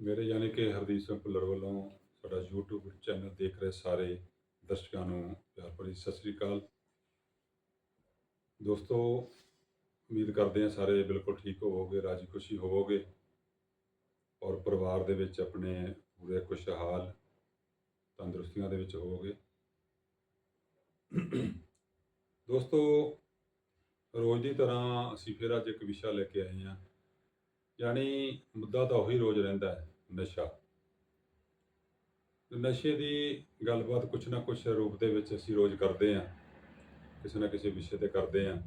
ਮੇਰੇ ਯਾਨੀ ਕਿ ਹਰਦੀਪ ਸਿੰਘ ਭੁੱਲਰ ਵੱਲੋਂ ਸਾਡਾ YouTube ਚੈਨਲ ਦੇਖ ਰਹੇ ਸਾਰੇ ਦਰਸ਼ਕਾਂ ਨੂੰ ਪਿਆਰ ਭਰੀ ਸਤਿ ਸ੍ਰੀ ਅਕਾਲ। ਦੋਸਤੋ, ਉਮੀਦ ਕਰਦੇ ਹਾਂ ਸਾਰੇ ਬਿਲਕੁਲ ਠੀਕ ਹੋਵੋਗੇ, ਰਾਜੀ ਖੁਸ਼ੀ ਹੋਵੋਗੇ ਔਰ ਪਰਿਵਾਰ ਦੇ ਵਿੱਚ ਆਪਣੇ ਪੂਰੇ ਖੁਸ਼ਹਾਲ ਤੰਦਰੁਸਤੀਆਂ ਦੇ ਵਿੱਚ ਹੋਵੋਗੇ। ਦੋਸਤੋ, ਰੋਜ਼ ਦੀ ਤਰ੍ਹਾਂ ਅਸੀਂ ਫਿਰ ਅੱਜ ਇੱਕ ਵਿਸ਼ਾ ਲੈ ਕੇ ਆਏ ਹਾਂ। ਯਾਨੀ ਮੁੱਦਾ ਤਾਂ ਉਹੀ ਰੋਜ਼ ਰਹਿੰਦਾ ਹੈ, ਨਸ਼ਾ। ਨਸ਼ੇ ਦੀ ਗੱਲਬਾਤ ਕੁਛ ਨਾ ਕੁਛ ਰੂਪ ਦੇ ਵਿੱਚ ਅਸੀਂ ਰੋਜ਼ ਕਰਦੇ ਹਾਂ, ਕਿਸੇ ਨਾ ਕਿਸੇ ਵਿਸ਼ੇ ਤੇ ਕਰਦੇ ਹਾਂ।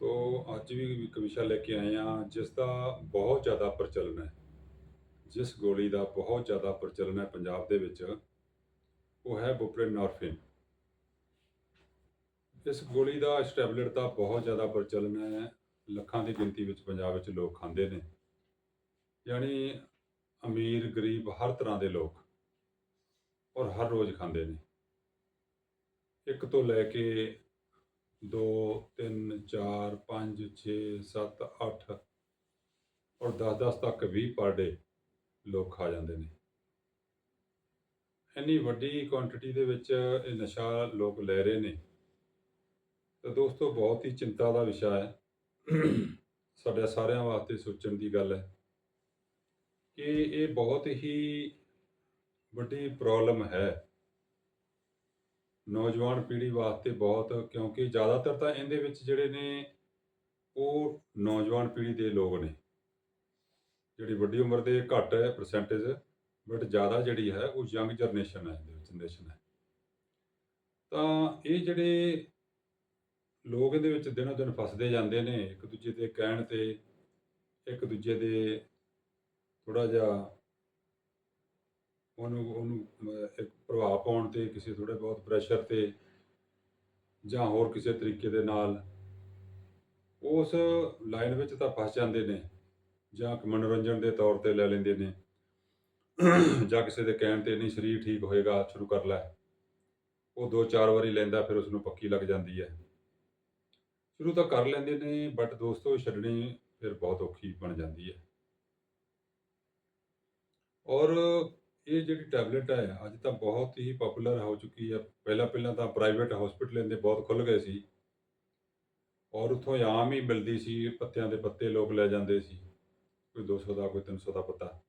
ਤੋ ਅੱਜ ਵੀ ਇੱਕ ਵਿਸ਼ਾ ਲੈ ਕੇ ਆਏ ਹਾਂ, ਜਿਸ ਦਾ ਬਹੁਤ ਜ਼ਿਆਦਾ ਪ੍ਰਚਲਨ ਹੈ। ਜਿਸ ਗੋਲੀ ਦਾ ਬਹੁਤ ਜ਼ਿਆਦਾ ਪ੍ਰਚਲਨ ਹੈ ਪੰਜਾਬ ਦੇ ਵਿੱਚ, ਉਹ ਹੈ ਬੁਪਰੇਨਾਰਫਿਨ। ਇਸ ਗੋਲੀ ਦਾ ਇਸ ਦਾ ਬਹੁਤ ਜ਼ਿਆਦਾ ਪ੍ਰਚਲਨ ਹੈ ਲੱਖਾਂ ਦੀ ਗਿਣਤੀ ਵਿੱਚ ਪੰਜਾਬ ਵਿੱਚ ਲੋਕ ਖਾਂਦੇ ਨੇ। ਯਾਨੀ ਅਮੀਰ, ਗਰੀਬ ਹਰ ਤਰ੍ਹਾਂ ਦੇ ਲੋਕ ਔਰ ਹਰ ਰੋਜ਼ ਖਾਂਦੇ ਨੇ। ਇੱਕ ਤੋਂ ਲੈ ਕੇ 2 3 4 5 6 7 8 ਔਰ 10 10 ਤੱਕ ਵੀ ਪਰ ਡੇ ਲੋਕ ਖਾ ਜਾਂਦੇ ਨੇ। ਇੰਨੀ ਵੱਡੀ ਕੁਆਂਟੀਟੀ ਦੇ ਵਿੱਚ ਇਹ ਨਸ਼ਾ ਲੋਕ ਲੈ ਰਹੇ ਨੇ। ਤਾਂ ਦੋਸਤੋ, ਬਹੁਤ ਹੀ ਚਿੰਤਾ ਦਾ ਵਿਸ਼ਾ ਹੈ। ਸਾਡੇ ਸਾਰਿਆਂ ਵਾਸਤੇ ਸੋਚਣ ਦੀ ਗੱਲ ਹੈ ਕਿ ਇਹ ਬਹੁਤ ਹੀ ਵੱਡੀ ਪ੍ਰੋਬਲਮ ਹੈ। ਨੌਜਵਾਨ ਪੀੜ੍ਹੀ ਵਾਸਤੇ ਬਹੁਤ, ਕਿਉਂਕਿ ਜ਼ਿਆਦਾਤਰ ਤਾਂ ਇਹਦੇ ਵਿੱਚ ਜਿਹੜੇ ਨੇ, ਉਹ ਨੌਜਵਾਨ ਪੀੜ੍ਹੀ ਦੇ ਲੋਕ ਨੇ। ਜਿਹੜੀ ਵੱਡੀ ਉਮਰ ਦੇ ਘੱਟ ਹੈ ਪਰਸੈਂਟੇਜ ਬਟ ਜ਼ਿਆਦਾ ਜਿਹੜੀ ਹੈ, ਉਹ ਯੰਗ ਜਨਰੇਸ਼ਨ ਹੈ, ਇਹਦੇ ਵਿੱਚ ਜਨਰੇਸ਼ਨ ਹੈ। ਤਾਂ ਇਹ ਜਿਹੜੇ ਲੋਕ ਇਹਦੇ ਵਿੱਚ ਦਿਨੋ ਦਿਨ ਫਸਦੇ ਜਾਂਦੇ ਨੇ, ਇੱਕ ਦੂਜੇ ਦੇ ਕਹਿਣ ਤੇ, ਇੱਕ ਦੂਜੇ ਦੇ ਥੋੜਾ ਜਿਹਾ ਉਹਨੂੰ ਉਹਨੂੰ ਇੱਕ ਪ੍ਰਭਾਵ ਪਾਉਣ ਤੇ, ਕਿਸੇ ਥੋੜੇ ਬਹੁਤ ਪ੍ਰੈਸ਼ਰ ਤੇ ਜਾਂ ਹੋਰ ਕਿਸੇ ਤਰੀਕੇ ਦੇ ਨਾਲ ਉਸ ਲਾਈਨ ਵਿੱਚ ਤਾਂ ਫਸ ਜਾਂਦੇ ਨੇ ਜਾਂ ਕਿ ਮਨੋਰੰਜਨ ਦੇ ਤੌਰ ਤੇ ਲੈ ਲੈਂਦੇ ਨੇ। ਜਾਂ ਕਿਸੇ ਦੇ ਕਹਿਣ ਤੇ, ਨਹੀਂ, ਸਰੀਰ ਠੀਕ ਹੋਏਗਾ, ਸ਼ੁਰੂ ਕਰ ਲੈ। ਉਹ ਦੋ ਚਾਰ ਵਾਰੀ ਲੈਂਦਾ, ਫਿਰ ਉਸ ਨੂੰ ਪੱਕੀ ਲੱਗ ਜਾਂਦੀ ਹੈ। ਸ਼ੁਰੂ ਤਾਂ ਕਰ ਲੈਂਦੇ ਨੇ ਬਟ ਦੋਸਤੋ ਛੱਡਣੀ ਫਿਰ ਬਹੁਤ ਔਖੀ ਬਣ ਜਾਂਦੀ ਹੈ। ਔਰ ਇਹ ਜਿਹੜੀ ਟੈਬਲੇਟ ਹੈ, ਅੱਜ ਤਾਂ ਬਹੁਤ ਹੀ ਪਪੂਲਰ ਹੋ ਚੁੱਕੀ ਹੈ। ਪਹਿਲਾਂ ਪਹਿਲਾਂ ਤਾਂ ਪ੍ਰਾਈਵੇਟ ਹਸਪੀਟਲ ਇਹਦੇ ਬਹੁਤ ਖੁੱਲ ਗਏ ਸੀ। ਔਰ ਉੱਥੋਂ ਆਮ ਹੀ ਮਿਲਦੀ ਸੀ, ਪੱਤਿਆਂ ਦੇ ਪੱਤੇ ਲੋਕ ਲੈ ਜਾਂਦੇ ਸੀ। ਕੋਈ 200 ਦਾ, ਕੋਈ 300 ਦਾ ਪੱਤਾ।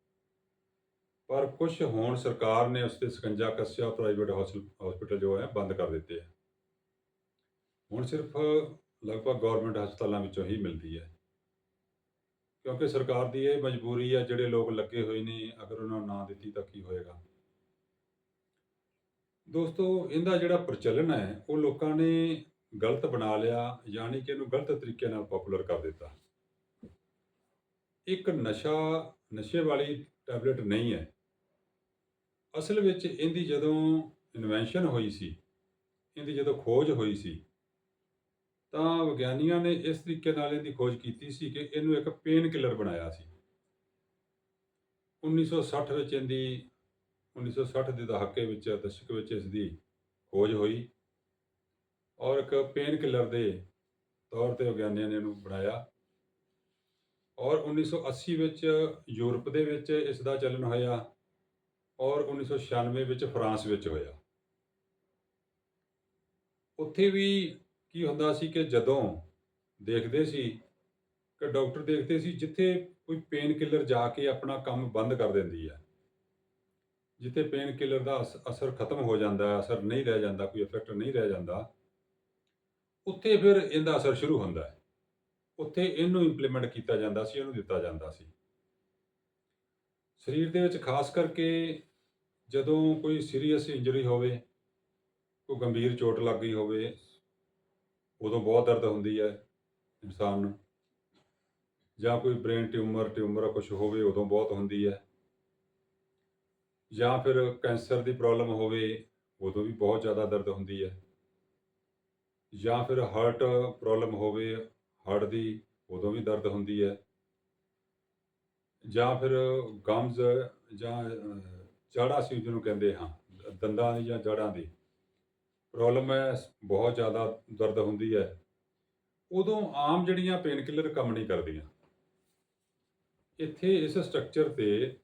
ਪਰ ਕੁਝ ਹੋਣ ਸਰਕਾਰ ਨੇ ਉਸ ਤੇ ਸਕੰਜਾ ਕੱਸਿਆ ਪ੍ਰਾਈਵੇਟ ਹਸਪੀਟਲ ਜੋ ਹੈ, ਬੰਦ ਕਰ ਦਿੱਤੇ ਹੈ। ਹੁਣ ਸਿਰਫ ਲਗਭਗ ਗਵਰਨਮੈਂਟ ਹਸਪਤਾਲਾਂ ਵਿੱਚੋਂ ਹੀ ਮਿਲਦੀ ਹੈ। ਕਿਉਂਕਿ ਸਰਕਾਰ ਦੀ ਇਹ ਮਜਬੂਰੀ ਹੈ, ਜਿਹੜੇ ਲੋਕ ਲੱਗੇ ਹੋਏ ਨੇ, ਅਗਰ ਉਹਨਾਂ ਨੂੰ ਨਾ ਦਿੱਤੀ ਤਾਂ ਕੀ ਹੋਏਗਾ? ਦੋਸਤੋ, ਇਹਦਾ ਜਿਹੜਾ ਪ੍ਰਚਲਨ ਹੈ, ਉਹ ਲੋਕਾਂ ਨੇ ਗਲਤ ਬਣਾ ਲਿਆ, ਯਾਨੀ ਕਿ ਇਹਨੂੰ ਗਲਤ ਤਰੀਕੇ ਨਾਲ ਪਪੂਲਰ ਕਰ ਦਿੱਤਾ। ਇੱਕ ਨਸ਼ਾ, ਨਸ਼ੇ ਵਾਲੀ ਟੈਬਲੇਟ ਨਹੀਂ ਹੈ। ਅਸਲ ਵਿੱਚ ਇਹਦੀ ਜਦੋਂ ਇਨਵੈਂਸ਼ਨ ਹੋਈ ਸੀ, ਇਹਦੀ ਜਦੋਂ ਖੋਜ ਹੋਈ ਸੀ ਤਾਂ ਵਿਗਿਆਨੀਆਂ ਨੇ ਇਸ ਤਰੀਕੇ ਨਾਲ ਇਹਦੀ ਖੋਜ ਕੀਤੀ ਸੀ ਕਿ ਇਹਨੂੰ ਇੱਕ ਪੇਨ ਕਿਲਰ ਬਣਾਇਆ ਸੀ। 1960 ਵਿੱਚ ਇਹਦੀ 1960 ਦੇ ਦਹਾਕੇ ਵਿੱਚ, ਦਸ਼ਕ ਵਿੱਚ ਇਸ ਦੀ ਖੋਜ ਹੋਈ ਔਰ ਇੱਕ ਪੇਨ ਕਿਲਰ ਦੇ ਤੌਰ ਤੇ ਵਿਗਿਆਨੀਆਂ ਨੇ ਇਹਨੂੰ ਬਣਾਇਆ ਔਰ 1980 ਵਿੱਚ ਯੂਰਪ ਦੇ ਵਿੱਚ ਇਸ ਦਾ ਚੱਲਣ ਹੋਇਆ ਔਰ 1996 ਵਿੱਚ ਫਰਾਂਸ ਵਿੱਚ ਹੋਇਆ। ਉੱਥੇ ਵੀ ਕੀ ਹੁੰਦਾ ਸੀ ਕਿ ਜਦੋਂ ਦੇਖਦੇ ਸੀ ਕਿ ਡਾਕਟਰ ਦੇਖਦੇ ਸੀ ਜਿੱਥੇ ਕੋਈ ਪੇਨ ਕਿਲਰ ਜਾ ਕੇ ਆਪਣਾ ਕੰਮ ਬੰਦ ਕਰ ਦਿੰਦੀ ਹੈ ਜਿੱਥੇ ਪੇਨ ਕਿਲਰ ਦਾ ਅਸ- ਅਸਰ ਖਤਮ ਹੋ ਜਾਂਦਾ, ਅਸਰ ਨਹੀਂ ਰਹਿ ਜਾਂਦਾ, ਕੋਈ ਇਫੈਕਟ ਨਹੀਂ ਰਹਿ ਜਾਂਦਾ, ਉੱਥੇ ਫਿਰ ਇਹਦਾ ਅਸਰ ਸ਼ੁਰੂ ਹੁੰਦਾ ਹੈ। ਉੱਥੇ ਇਹਨੂੰ ਇੰਪਲੀਮੈਂਟ ਕੀਤਾ ਜਾਂਦਾ ਸੀ, ਇਹਨੂੰ ਦਿੱਤਾ ਜਾਂਦਾ ਸੀ। ਸਰੀਰ ਦੇ ਵਿੱਚ ਖਾਸ ਕਰਕੇ ਜਦੋਂ ਕੋਈ ਸੀਰੀਅਸ ਇੰਜਰੀ ਹੋਵੇ, ਕੋਈ ਗੰਭੀਰ ਚੋਟ ਲੱਗ ਗਈ ਹੋਵੇ ਉਦੋਂ ਬਹੁਤ ਦਰਦ ਹੁੰਦੀ ਹੈ ਇਨਸਾਨ ਨੂੰ। ਜਾਂ ਕੋਈ ਬ੍ਰੇਨ ਟਿਊਮਰ ਟਿਊਮਰ ਕੁਝ ਹੋਵੇ, ਉਦੋਂ ਬਹੁਤ ਹੁੰਦੀ ਹੈ। ਜਾਂ ਫਿਰ ਕੈਂਸਰ ਦੀ ਪ੍ਰੋਬਲਮ ਹੋਵੇ, ਉਦੋਂ ਵੀ ਬਹੁਤ ਜ਼ਿਆਦਾ ਦਰਦ ਹੁੰਦੀ ਹੈ। ਜਾਂ ਫਿਰ ਹਾਰਟ ਪ੍ਰੋਬਲਮ ਹੋਵੇ ਹਾਰਟ ਦੀ, ਉਦੋਂ ਵੀ ਦਰਦ ਹੁੰਦੀ ਹੈ। ਜਾਂ ਫਿਰ ਗਮਜ਼ ਜਾਂ ਜੜਾ ਸੀ ਜਿਹਨੂੰ ਕਹਿੰਦੇ ਹਾਂ, ਦੰਦਾਂ ਦੀ ਜਾਂ ਜੜਾਂ ਦੀ। ਪ੍ਰੋਬਲਮ ਹੈ ਬਹੁਤ ਜ਼ਿਆਦਾ ਦਰਦ ਹੁੰਦੀ ਹੈ। ਉਦੋਂ ਆਮ ਜਿਹੜੀਆਂ ਪੇਨ ਕਿਲਰ ਕੰਮ ਨਹੀਂ ਕਰਦੀਆਂ। ਇੱਥੇ ਇਸ ਸਟਰਕਚਰ ਤੇ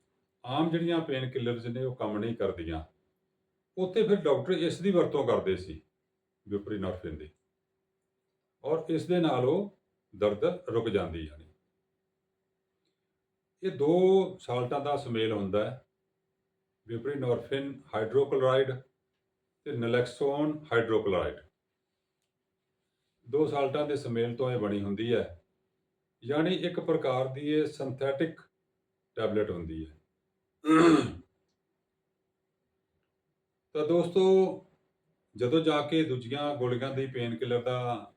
ਆਮ ਜਿਹੜੀਆਂ ਪੇਨ ਕਿਲਰਸ ਨੇ ਉਹ ਕੰਮ ਨਹੀਂ ਕਰਦੀਆਂ। ਉੱਥੇ ਫਿਰ ਡਾਕਟਰ ਇਸ ਦੀ ਵਰਤੋਂ ਕਰਦੇ ਸੀ ਬਿਊਪਰੀਨੋਰਫਿਨ ਦੀ। ਔਰ ਇਸ ਦੇ ਨਾਲ ਉਹ ਦਰਦ ਰੁਕ ਜਾਂਦੀ ਯਾਨੀ ਇਹ ਦੋ ਸਾਲਟਾਂ ਦਾ ਸੁਮੇਲ ਹੁੰਦਾ ਹੈ। ਬਿਊਪਰੀਨੋਰਫਿਨ ਹਾਈਡਰੋਕਲੋਰਾਈਡ ਤੇ ਨਲੈਕਸੋਨ ਹਾਈਡਰੋਕਲੋਰਾਈਡ। ਦੋ ਸਾਲਟਾਂ ਦੇ ਸਮੇਲ ਤੋਂ ਇਹ ਬਣੀ ਹੁੰਦੀ ਹੈ। ਯਾਨੀ ਇੱਕ ਪ੍ਰਕਾਰ ਦੀ ਇਹ ਸਿੰਥੈਟਿਕ ਟੈਬਲੇਟ ਹੁੰਦੀ ਹੈ। ਤਾਂ ਦੋਸਤੋ, ਜਦੋਂ ਜਾ ਕੇ ਦੂਜੀਆਂ ਗੋਲੀਆਂ ਦੀ ਪੇਨ ਕਿਲਰ ਦਾ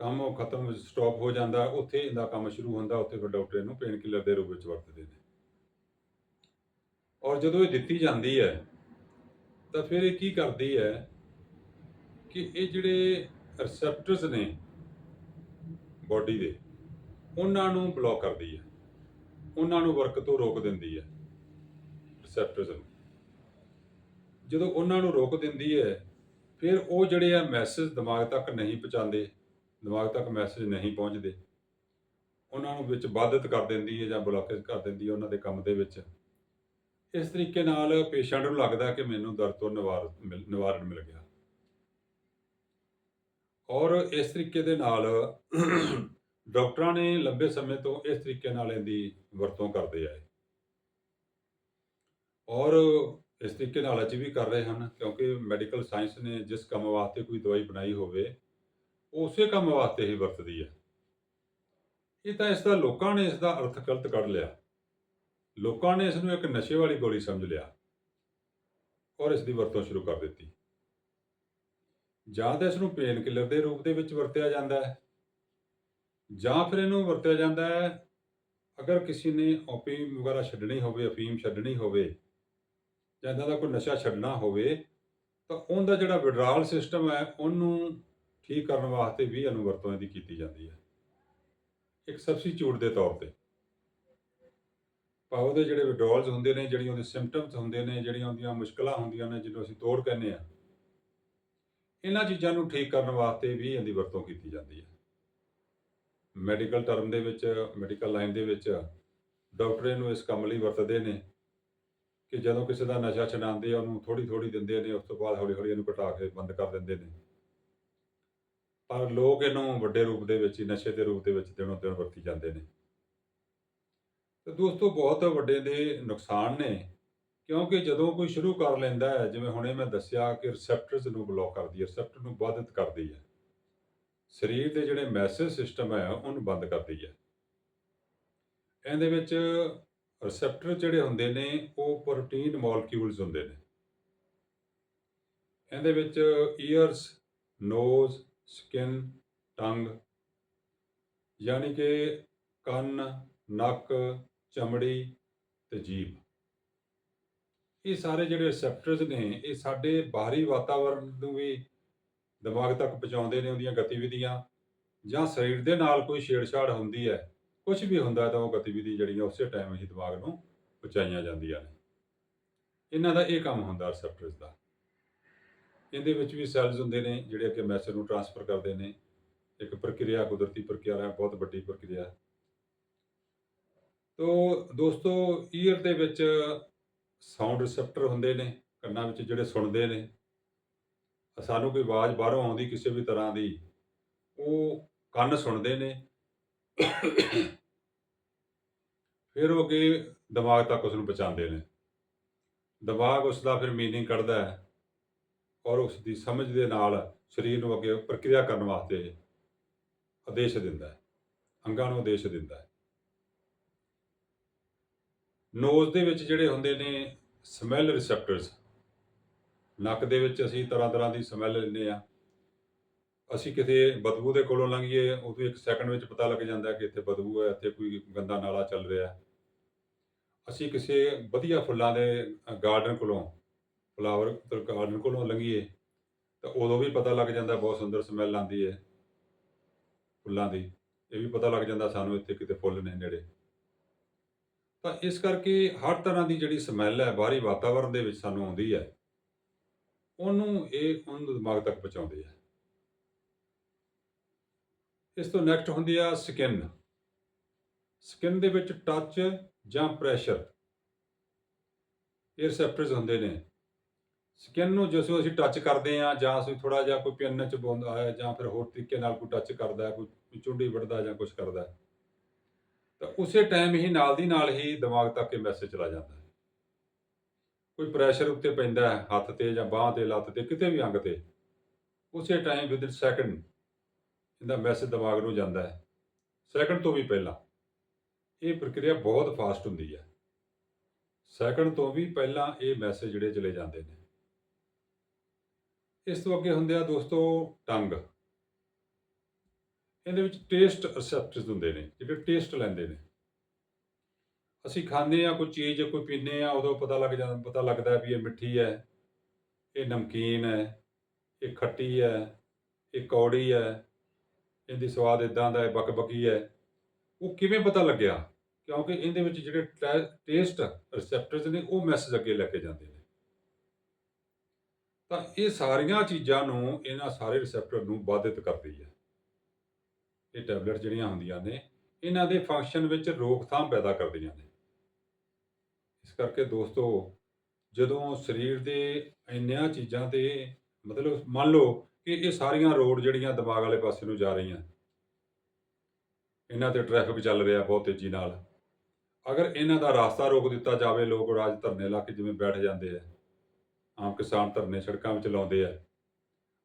ਕੰਮ ਉਹ ਖਤਮ ਸਟਾਪ ਹੋ ਜਾਂਦਾ, ਉੱਥੇ ਇਹਦਾ ਕੰਮ ਸ਼ੁਰੂ ਹੁੰਦਾ, ਉੱਥੇ ਫਿਰ ਡਾਕਟਰ ਇਹਨੂੰ ਪੇਨ ਕਿਲਰ ਦੇ ਰੂਪ ਵਿੱਚ ਵਰਤਦੇ ਨੇ। ਔਰ ਜਦੋਂ ਇਹ ਦਿੱਤੀ ਜਾਂਦੀ ਹੈ ਤਾਂ ਫਿਰ ਇਹ ਕੀ ਕਰਦੀ ਹੈ ਕਿ ਇਹ ਜਿਹੜੇ ਰਿਸੈਪਟਰਸ ਨੇ ਬਾਡੀ ਦੇ, ਉਹਨਾਂ ਨੂੰ ਬਲੌਕ ਕਰਦੀ ਹੈ ਉਹਨਾਂ ਨੂੰ ਵਰਕ ਤੋਂ ਰੋਕ ਦਿੰਦੀ ਹੈ ਰਿਸੈਪਟਰਸ ਨੂੰ। ਜਦੋਂ ਉਹਨਾਂ ਨੂੰ ਰੋਕ ਦਿੰਦੀ ਹੈ ਫਿਰ ਉਹ ਜਿਹੜੇ ਆ ਮੈਸੇਜ ਦਿਮਾਗ ਤੱਕ ਨਹੀਂ ਪਹੁੰਚਾਉਂਦੇ, ਦਿਮਾਗ ਤੱਕ ਮੈਸੇਜ ਨਹੀਂ ਪਹੁੰਚਦੇ। ਉਹਨਾਂ ਨੂੰ ਵਿੱਚ ਬਾਧਿਤ ਕਰ ਦਿੰਦੀ ਹੈ ਜਾਂ ਬਲੌਕੇਜ ਕਰ ਦਿੰਦੀ ਹੈ ਉਹਨਾਂ ਦੇ ਕੰਮ ਦੇ ਵਿੱਚ। ਇਸ ਤਰੀਕੇ ਨਾਲ ਪੇਸ਼ੈਂਟ ਨੂੰ ਲੱਗਦਾ ਕਿ ਮੈਨੂੰ ਦਰਦ ਤੋਂ ਨਿਵਾਰ ਮਿਲ- ਨਿਵਾਰਨ ਮਿਲ ਗਿਆ। ਔਰ ਇਸ ਤਰੀਕੇ ਦੇ ਨਾਲ ਡਾਕਟਰਾਂ ਨੇ ਲੰਬੇ ਸਮੇਂ ਤੋਂ ਇਸ ਤਰੀਕੇ ਨਾਲ ਇਹਦੀ ਵਰਤੋਂ ਕਰਦੇ ਆਏ। ਔਰ ਇਸ ਤਰੀਕੇ ਨਾਲ ਅੱਜ ਵੀ ਕਰ ਰਹੇ ਹਨ, ਕਿਉਂਕਿ ਮੈਡੀਕਲ ਸਾਇੰਸ ਨੇ ਜਿਸ ਕੰਮ ਵਾਸਤੇ ਕੋਈ ਦਵਾਈ ਬਣਾਈ ਹੋਵੇ ਉਹ ਉਸੇ ਕੰਮ ਵਾਸਤੇ ਹੀ ਵਰਤਦੀ ਹੈ। ਇਹ ਤਾਂ ਇਸ ਦਾ ਲੋਕਾਂ ਨੇ ਇਸ ਦਾ ਅਰਥ ਗਲਤ ਕੱਢ ਲਿਆ। ਲੋਕਾਂ ਨੇ ਇਸ ਨੂੰ ਇੱਕ ਨਸ਼ੇ ਵਾਲੀ ਗੋਲੀ ਸਮਝ ਲਿਆ ਔਰ ਇਸ ਦੀ ਵਰਤੋਂ ਸ਼ੁਰੂ ਕਰ ਦਿੱਤੀ। ਜਾਂ ਤਾਂ ਇਸ ਨੂੰ ਪੇਨ ਕਿਲਰ ਦੇ ਰੂਪ ਦੇ ਵਿੱਚ ਵਰਤਿਆ ਜਾਂਦਾ ਹੈ, ਜਾਂ ਫਿਰ ਇਹਨੂੰ ਵਰਤਿਆ ਜਾਂਦਾ ਹੈ, ਅਗਰ ਕਿਸੇ ਨੇ ਓਪੀਅਮ ਵਗੈਰਾ ਛੱਡਣੀ ਹੋਵੇ, ਅਫੀਮ ਛੱਡਣੀ ਹੋਵੇ, ਜਾਂ ਇੱਦਾਂ ਦਾ ਕੋਈ ਨਸ਼ਾ ਛੱਡਣਾ ਹੋਵੇ, ਤਾਂ ਉਹਦਾ ਜਿਹੜਾ ਵਿਡਰਾਲ ਸਿਸਟਮ ਹੈ, ਉਹਨੂੰ ਠੀਕ ਕਰਨ ਵਾਸਤੇ ਵੀ ਇਹਨੂੰ ਵਰਤੋਂ ਇਹਦੀ ਕੀਤੀ ਜਾਂਦੀ ਹੈ। ਇੱਕ ਸਬਸਟੀਚਿਊਟ ਦੇ ਤੌਰ ਤੇ। ਭਾਵ ਉਹਦੇ ਜਿਹੜੇ ਵਿਡਰੋਲਸ ਹੁੰਦੇ ਨੇ ਜਿਹੜੀਆਂ ਉਹਦੇ ਸਿੰਪਟਮਸ ਹੁੰਦੇ ਨੇ, ਜਿਹੜੀਆਂ ਉਹਦੀਆਂ ਮੁਸ਼ਕਲਾਂ ਹੁੰਦੀਆਂ ਨੇ, ਜਿਹਨੂੰ ਅਸੀਂ ਤੋੜ ਕਹਿੰਦੇ ਆ ਇਹਨਾਂ ਚੀਜ਼ਾਂ ਨੂੰ ਠੀਕ ਕਰਨ ਵਾਸਤੇ ਵੀ ਇਹਦੀ ਵਰਤੋਂ ਕੀਤੀ ਜਾਂਦੀ ਹੈ। ਮੈਡੀਕਲ ਟਰਮ ਦੇ ਵਿੱਚ ਮੈਡੀਕਲ ਲਾਈਨ ਦੇ ਵਿੱਚ ਡਾਕਟਰ ਇਹਨੂੰ ਇਸ ਕੰਮ ਲਈ ਵਰਤਦੇ ਨੇ ਕਿ ਜਦੋਂ ਕਿਸੇ ਦਾ ਨਸ਼ਾ ਛਡਾਉਂਦੇ ਆ, ਉਹਨੂੰ ਥੋੜੀ ਥੋੜੀ ਦਿੰਦੇ ਨੇ, ਉਸ ਤੋਂ ਬਾਅਦ ਹੌਲੀ ਹੌਲੀ ਇਹਨੂੰ ਘਟਾ ਕੇ ਬੰਦ ਕਰ ਦਿੰਦੇ ਨੇ। ਪਰ ਲੋਕ ਇਹਨੂੰ ਵੱਡੇ ਰੂਪ ਦੇ ਵਿੱਚ ਹੀ, ਨਸ਼ੇ ਦੇ ਰੂਪ ਦੇ ਵਿੱਚ ਦਿਨੋਂ ਦਿਨ ਵਰਤੀ ਜਾਂਦੇ ਨੇ। ਤੇ ਦੋਸਤੋ, ਬਹੁਤ ਵੱਡੇ ਦੇ ਨੁਕਸਾਨ ਨੇ। ਕਿਉਂਕਿ ਜਦੋਂ ਕੋਈ ਸ਼ੁਰੂ ਕਰ ਲੈਂਦਾ ਹੈ, ਜਿਵੇਂ ਹੁਣੇ ਮੈਂ ਦੱਸਿਆ ਕਿ ਰਿਸੈਪਟਰਸ ਨੂੰ ਬਲੌਕ ਕਰਦੀ ਹੈ ਰਿਸੈਪਟਰ ਨੂੰ ਬਾਧਿਤ ਕਰਦੀ ਹੈ। ਸਰੀਰ ਦੇ ਜਿਹੜੇ ਮੈਸੇਜ ਸਿਸਟਮ ਹੈ, ਉਹਨੂੰ ਬੰਦ ਕਰਦੀ ਹੈ। ਇਹਦੇ ਵਿੱਚ ਰਿਸੈਪਟਰ ਜਿਹੜੇ ਹੁੰਦੇ ਨੇ, ਉਹ ਪ੍ਰੋਟੀਨ ਮੋਲਕਿਊਲਸ ਹੁੰਦੇ ਨੇ। ਇਹਦੇ ਵਿੱਚ ਈਅਰਸ ਨੋਜ਼ ਸਕਿਨ ਟੰਗ ਯਾਨੀ ਕਿ ਕੰਨ, ਨੱਕ ਚਮੜੀ ਤੇ ਜੀਭ। ਇਹ ਸਾਰੇ ਜਿਹੜੇ ਰਿਸੈਪਟਰਸ ਨੇ, ਇਹ ਸਾਡੇ ਬਾਹਰੀ ਵਾਤਾਵਰਣ ਨੂੰ ਵੀ ਦਿਮਾਗ ਤੱਕ ਪਹੁੰਚਾਉਂਦੇ ਨੇ ਉਹਦੀਆਂ ਗਤੀਵਿਧੀਆਂ, ਜਾਂ ਸਰੀਰ ਦੇ ਨਾਲ ਕੋਈ ਛੇੜਛਾੜ ਹੁੰਦੀ ਹੈ ਕੁਝ ਵੀ ਹੁੰਦਾ ਤਾਂ ਉਹ ਗਤੀਵਿਧੀ ਜਿਹੜੀਆਂ ਉਸੇ ਟਾਈਮ ਹੀ ਦਿਮਾਗ ਨੂੰ ਪਹੁੰਚਾਈਆਂ ਜਾਂਦੀਆਂ ਨੇ। ਇਹਨਾਂ ਦਾ ਇਹ ਕੰਮ ਹੁੰਦਾ ਰਿਸੈਪਟਰਸ ਦਾ। ਇਹਦੇ ਵਿੱਚ ਵੀ ਸੈਲਸ ਹੁੰਦੇ ਨੇ, ਜਿਹੜੇ ਅੱਗੇ ਮੈਸੇਜ ਨੂੰ ਟ੍ਰਾਂਸਫਰ ਕਰਦੇ ਨੇ। ਇੱਕ ਪ੍ਰਕਿਰਿਆ, ਕੁਦਰਤੀ ਪ੍ਰਕਿਰਿਆ ਹੈ ਬਹੁਤ ਵੱਡੀ ਪ੍ਰਕਿਰਿਆ। ਤੋ ਦੋਸਤੋ ਈਅਰ ਦੇ ਵਿੱਚ ਸਾਊਂਡ ਰਿਸੈਪਟਰ ਹੁੰਦੇ ਨੇ, ਕੰਨਾਂ ਵਿੱਚ ਜਿਹੜੇ ਸੁਣਦੇ ਨੇ। ਸਾਨੂੰ ਕੋਈ ਆਵਾਜ਼ ਬਾਹਰੋਂ ਆਉਂਦੀ, ਕਿਸੇ ਵੀ ਤਰ੍ਹਾਂ ਦੀ, ਉਹ ਕੰਨ ਸੁਣਦੇ ਨੇ। ਫਿਰ ਉਹ ਅੱਗੇ ਦਿਮਾਗ ਤੱਕ ਉਸ ਨੂੰ ਪਹੁੰਚਾਉਂਦੇ ਨੇ। ਦਿਮਾਗ ਉਸ ਦਾ ਫਿਰ ਮੀਨਿੰਗ ਕੱਢਦਾ ਹੈ ਔਰ ਉਸ ਦੀ ਸਮਝ ਦੇ ਨਾਲ ਸਰੀਰ ਨੂੰ ਅੱਗੇ ਪ੍ਰਕਿਰਿਆ ਕਰਨ ਵਾਸਤੇ ਆਦੇਸ਼ ਦਿੰਦਾ ਹੈ, ਅੰਗਾਂ ਨੂੰ ਆਦੇਸ਼ ਦਿੰਦਾ ਹੈ। ਨੋਜ਼ ਦੇ ਵਿੱਚ ਜਿਹੜੇ ਹੁੰਦੇ ਨੇ ਸਮੈਲ ਰਿਸੈਪਟਰਸ ਨੱਕ ਦੇ ਵਿੱਚ ਅਸੀਂ ਤਰ੍ਹਾਂ ਤਰ੍ਹਾਂ ਦੀ ਸਮੈਲ ਲੈਂਦੇ ਆ ਅਸੀਂ ਕਿਤੇ ਬਦਬੂ ਦੇ ਕੋਲੋਂ ਲੰਘੀਏ, ਉਦੋਂ ਇੱਕ ਸੈਕਿੰਡ ਵਿੱਚ ਪਤਾ ਲੱਗ ਜਾਂਦਾ ਕਿ ਇੱਥੇ ਬਦਬੂ ਹੈ, ਇੱਥੇ ਕੋਈ ਗੰਦਾ ਨਾਲਾ ਚੱਲ ਰਿਹਾ ਹੈ। ਅਸੀਂ ਕਿਸੇ ਵਧੀਆ ਫੁੱਲਾਂ ਦੇ ਗਾਰਡਨ ਕੋਲੋਂ ਫਲਾਵਰ ਗਾਰਡਨ ਕੋਲੋਂ ਲੰਘੀਏ, ਤਾਂ ਉਦੋਂ ਵੀ ਪਤਾ ਲੱਗ ਜਾਂਦਾ ਬਹੁਤ ਸੁੰਦਰ ਸਮੈਲ ਆਉਂਦੀ ਹੈ ਫੁੱਲਾਂ ਦੀ। ਇਹ ਵੀ ਪਤਾ ਲੱਗ ਜਾਂਦਾ ਸਾਨੂੰ ਇੱਥੇ ਕਿਤੇ ਫੁੱਲ ਨੇ ਨੇੜੇ। ਤਾਂ ਇਸ ਕਰਕੇ ਹਰ ਤਰ੍ਹਾਂ ਦੀ ਜਿਹੜੀ ਸਮੈਲ ਹੈ ਬਾਹਰੀ ਵਾਤਾਵਰਣ ਦੇ ਵਿੱਚ ਸਾਨੂੰ ਆਉਂਦੀ ਹੈ ਉਹਨੂੰ ਇਹ ਉਹਨੂੰ ਦਿਮਾਗ ਤੱਕ ਪਹੁੰਚਾਉਂਦੇ ਆ ਇਸ ਤੋਂ ਨੈਕਸਟ ਹੁੰਦੀ ਆ ਸਕਿਨ ਸਕਿਨ ਦੇ ਵਿੱਚ ਟੱਚ ਜਾਂ ਪ੍ਰੈਸ਼ਰ ਇਹ ਰਿਸੈਪਟਰਸ ਹੁੰਦੇ ਨੇ। ਸਕਿਨ ਨੂੰ ਜਦੋਂ ਅਸੀਂ ਟੱਚ ਕਰਦੇ ਆ ਜਾਂ ਅਸੀਂ ਥੋੜਾ ਜਿਹਾ ਕੋਈ ਪਿੰਨ ਚ ਪਾਉਂਦਾ ਹੈ ਜਾਂ ਫਿਰ ਹੋਰ ਤਰੀਕੇ ਨਾਲ ਕੋਈ ਟੱਚ ਕਰਦਾ ਹੈ, ਕੋਈ ਚੁੰਡੀ ਵੜਦਾ ਜਾਂ ਕੁਝ ਕਰਦਾ। ਹੈ, ਤਾਂ ਉਸੇ ਟਾਈਮ ਹੀ ਨਾਲ ਦੀ ਨਾਲ ਹੀ ਦਿਮਾਗ ਤੱਕ ਇਹ ਮੈਸੇਜ ਚਲਾ ਜਾਂਦਾ ਹੈ। ਕੋਈ ਪ੍ਰੈਸ਼ਰ ਉੱਤੇ ਪੈਂਦਾ ਹੈ, ਹੱਥ ਤੇ ਜਾਂ ਬਾਹ ਤੇ, ਲੱਤ ਤੇ, ਕਿਤੇ ਵੀ ਅੰਗ ਤੇ, ਉਸੇ ਟਾਈਮ ਵਿਦਿਨ ਸੈਕਿੰਡ ਇਹਦਾ ਮੈਸੇਜ ਦਿਮਾਗ ਨੂੰ ਜਾਂਦਾ ਹੈ। ਸੈਕਿੰਡ ਤੋਂ ਵੀ ਪਹਿਲਾਂ ਇਹ ਪ੍ਰਕਿਰਿਆ ਬਹੁਤ ਫਾਸਟ ਹੁੰਦੀ ਹੈ। ਸੈਕਿੰਡ ਤੋਂ ਵੀ ਪਹਿਲਾਂ ਇਹ ਮੈਸੇਜ ਜਿਹੜੇ ਚਲੇ ਜਾਂਦੇ ਨੇ। ਇਸ ਤੋਂ ਅੱਗੇ ਹੁੰਦੇ ਆ ਦੋਸਤੋ, ਟੰਗ। ਇਹਦੇ ਵਿੱਚ ਟੇਸਟ ਰਿਸੈਪਟਰਸ ਹੁੰਦੇ ਨੇ, ਜਿਹੜੇ ਟੇਸਟ ਲੈਂਦੇ ਨੇ। ਅਸੀਂ ਖਾਂਦੇ ਆ ਕੋਈ ਚੀਜ਼, ਕੋਈ ਪੀਂਦੇ ਆ ਉਦੋਂ ਪਤਾ ਲੱਗ ਜਾਂਦਾ ਪਤਾ ਲੱਗਦਾ ਵੀ ਇਹ ਮਿੱਠੀ ਹੈ, ਇਹ ਨਮਕੀਨ ਹੈ, ਇਹ ਖੱਟੀ ਹੈ, ਇਹ ਕੌੜੀ ਹੈ, ਇਹਦੀ ਸਵਾਦ ਇਦਾਂ ਦਾ ਹੈ, ਬਕਬਕੀ ਹੈ। ਉਹ ਕਿਵੇਂ ਪਤਾ ਲੱਗਿਆ? ਕਿਉਂਕਿ ਇਹਦੇ ਵਿੱਚ ਜਿਹੜੇ ਟੇਸਟ ਰਿਸੈਪਟਰਸ ਨੇ, ਉਹ ਮੈਸੇਜ ਅੱਗੇ ਲੈ ਕੇ ਜਾਂਦੇ ਨੇ। ਤਾਂ ਇਹ ਸਾਰੀਆਂ ਚੀਜ਼ਾਂ ਨੂੰ ਇਹਨਾਂ ਸਾਰੇ ਰਿਸੈਪਟਰ ਨੂੰ ਬਾਧਿਤ ਕਰਦੀ ਹੈ। ਇਹ ਟੈਬਲੇਟ ਜਿਹੜੀਆਂ ਹੁੰਦੀਆਂ ਨੇ, ਇਹਨਾਂ ਦੇ ਫੰਕਸ਼ਨ ਵਿੱਚ ਰੋਕਥਾਮ ਪੈਦਾ ਕਰਦੀਆਂ ਨੇ। ਇਸ ਕਰਕੇ ਦੋਸਤੋ, ਜਦੋਂ ਸਰੀਰ ਦੇ ਇੰਨੀਆਂ ਚੀਜ਼ਾਂ ਤੇ ਮਤਲਬ ਮੰਨ ਲਓ ਕਿ ਇਹ ਸਾਰੀਆਂ ਰੋਡ ਜਿਹੜੀਆਂ ਦਿਮਾਗ ਵਾਲੇ ਪਾਸੇ ਨੂੰ ਜਾ ਰਹੀਆਂ, ਇਹਨਾਂ ਤੇ ਟ੍ਰੈਫਿਕ ਚੱਲ ਰਿਹਾ ਬਹੁਤ ਤੇਜ਼ੀ ਨਾਲ। ਅਗਰ ਇਹਨਾਂ ਦਾ ਰਸਤਾ ਰੋਕ ਦਿੱਤਾ ਜਾਵੇ, ਲੋਕ ਰਾਜ ਧਰਨੇ ਲਾ ਕੇ ਜਿਵੇਂ ਬੈਠ ਜਾਂਦੇ ਆ, ਆਮ ਕਿਸਾਨ ਧਰਨੇ ਸੜਕਾਂ ਵਿੱਚ ਲਾਉਂਦੇ ਆ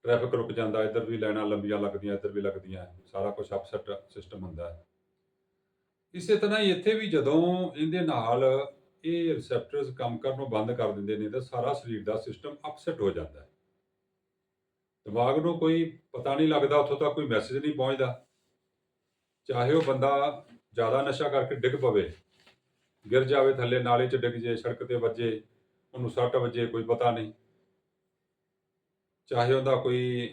ਟ੍ਰੈਫਿਕ ਰੁਕ ਜਾਂਦਾ, ਇੱਧਰ ਵੀ ਲਾਈਨਾਂ ਲੰਬੀਆਂ ਲੱਗਦੀਆਂ, ਇੱਧਰ ਵੀ ਲੱਗਦੀਆਂ, ਸਾਰਾ ਕੁਝ ਅਪਸੈਟ ਸਿਸਟਮ ਹੁੰਦਾ ਹੈ। ਇਸੇ ਤਰ੍ਹਾਂ ਹੀ ਇੱਥੇ ਵੀ ਜਦੋਂ ਇਹਦੇ ਨਾਲ ਇਹ ਰਿਸੈਪਟਰਸ ਕੰਮ ਕਰਨੋਂ ਬੰਦ ਕਰ ਦਿੰਦੇ ਨੇ, ਤਾਂ ਸਾਰਾ ਸਰੀਰ ਦਾ ਸਿਸਟਮ ਅਪਸੈਟ ਹੋ ਜਾਂਦਾ ਹੈ। ਦਿਮਾਗ ਨੂੰ ਕੋਈ ਪਤਾ ਨਹੀਂ ਲੱਗਦਾ, ਉੱਥੋਂ ਤੱਕ ਕੋਈ ਮੈਸੇਜ ਨਹੀਂ ਪਹੁੰਚਦਾ। ਚਾਹੇ ਉਹ ਬੰਦਾ ਜ਼ਿਆਦਾ ਨਸ਼ਾ ਕਰਕੇ ਡਿੱਗ ਪਵੇ, ਗਿਰ ਜਾਵੇ ਥੱਲੇ, ਨਾਲੇ 'ਚ ਡਿੱਗ ਜੇ, ਸੜਕ ਤੇ ਵੱਜੇ, ਉਹਨੂੰ ਸੱਟ ਵੱਜੇ, ਕੋਈ ਪਤਾ ਨਹੀਂ। ਚਾਹੇ ਉਹਦਾ ਕੋਈ